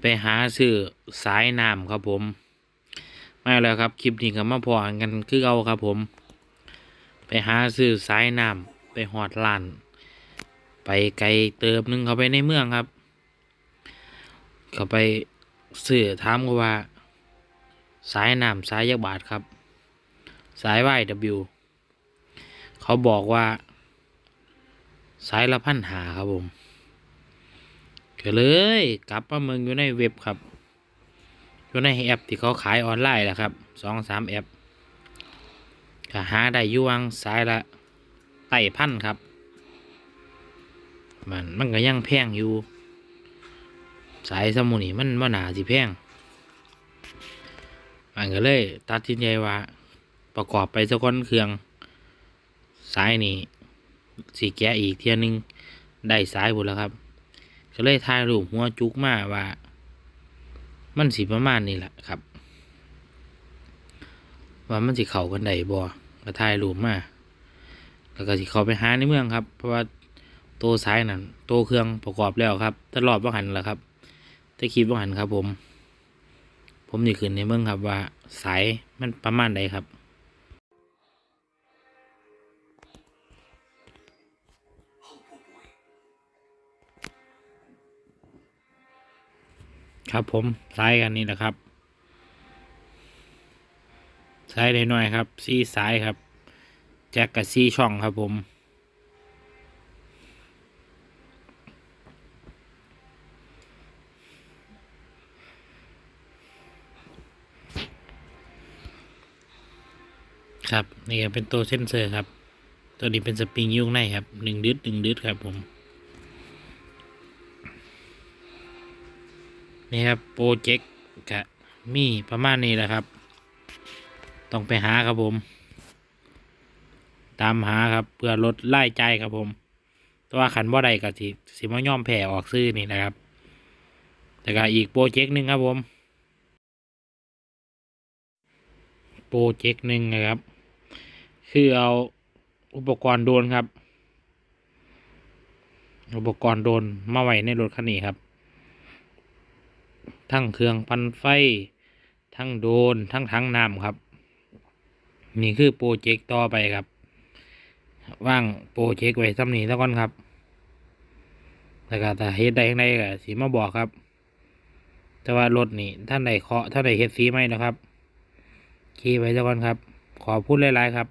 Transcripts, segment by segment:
ไปหาซื้อสายน้ำครับผมไมาแล้วครับคลิปนี้ก็มาพอกันคือเอาครับผม ไปหาซื้อสายน้ำไปหอดลาน ไปไกลเติมหนึงเขาไปในเมืองครับเขาไปซื้อถามเขาว่า สายน้ำสายยักบาทครับ สาย YW เขาบอกว่า สายละพันหาครับผม ก็เลย กลับมาเมืองอยู่ในเว็บครับอยู่ในแอปที่เขาขายออนไลน์แหละครับสองสามแอปก็หาได้อยวงสายละไต่พันครับ มันมันก็ยังแพงอยู่ สายสมุนี่มันว่าหนาสิแพงมันก็เลยตัดสินใจว่า ประกอบไปสักคนเครื่อง สายนี่สีแกะอีกเทียหนึง ได้สายหมดแล้วครับ ก็เลยถ่ายรูปหัวจุกมาว่า มันสีประมาณนี้แหละครับ ว่ามันสิเข้ากันไดบ่ก็ถ่ายรูปมาแล้วก็สิเข้าไปหาในเมืองครับ เพราะว่าโตวสายนั่นโตวเครื่องประกอบแล้วครับตลอดว่าหันแหละครับถ้าคิดว่าหันครับผม ผมนี่ขึ้นในเมืองครับว่าสายมันประมาณใดครับ ครับ ผมสายกันนี่แหละครับสายได้หน่อยครับซีสายครับ แจ็คกับซีช่องครับผมครับนี่ก็เป็นตัวเซนเซอร์ครับ ตัวนี้เป็นสปริงยุ่งในครับหนึ่งดืดหนึ่งดืดครับผม นี่ครับโปรเจกต์กะมีประมาณนี้แหละครับ ต้องไปหาครับผม ตามหาครับเพื่อลดไล่ใจครับผมแตัวาขันบ่ได้ก็สิสิมาย่อมแผ่ออกซื้อนี่นะครับ แต่ก็อีกโปรเจกต์หนึ่งครับผม โปรเจกต์หนึ่งนะครับ คือเอาอุปกรณ์โดนครับ อุปกรณ์โดนมาไว้ในรถคันนี้ครับ ทั้งเครื่องปั่นไฟ ทั้งโดน ทั้งทั้งน้ำครับ นี่คือโปรเจกต์ต่อไปครับ ว่างโปรเจกต์ไว้ซ้ำนี้แล้วก่อนครับแล้วก็ถ้าเฮ็ดได้ข้างในก็สีมาบอกครับ แต่ว่ารถนี่ท่านใดเคาะท่านใดเฮ็ดสีไหมนะครับขี่ไปแล้วก่อนครับ ขอพูดหลายๆครับ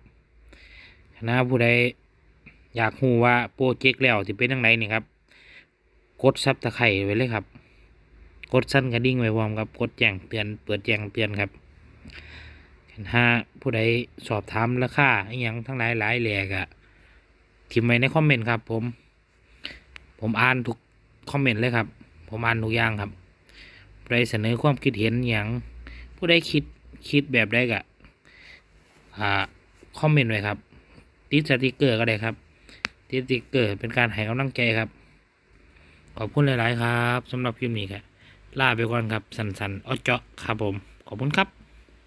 นะผู้ใดอยากรู้ว่าโปรเจกต์แล้วสิเป็นยังไงนี่ครับ กดซับตะไคร่ไว้เลยครับ กดสั้นกระดิ่งไว้พร้อมครับกดแจ้งเตือนเปิดแจ้งเตือนครับถ้าผู้ใดสอบถามราคาอหย่างทั้งหลายหลายแหล่กะทิมไว้ในคอมเมนต์ครับ ผม ผมอ่านทุกคอมเมนต์เลยครับ ผมอ่านทุกอย่างครับผู้ใดเสนอความคิดเห็นอย่างผู้ใดคิดคิดแบบใดก็อ่าคอมเมนต์ไว้ครับ ติดสติกเกอร์ก็ได้ครับ ติดสติกเกอร์เป็นการให้กำลังใจครับ ขอบคุณหลาย ๆ ครับสำหรับคลิปนี้ครับ ลาไปก่อนครับสันๆอ้อเจาะครับผม ขอบคุณครับ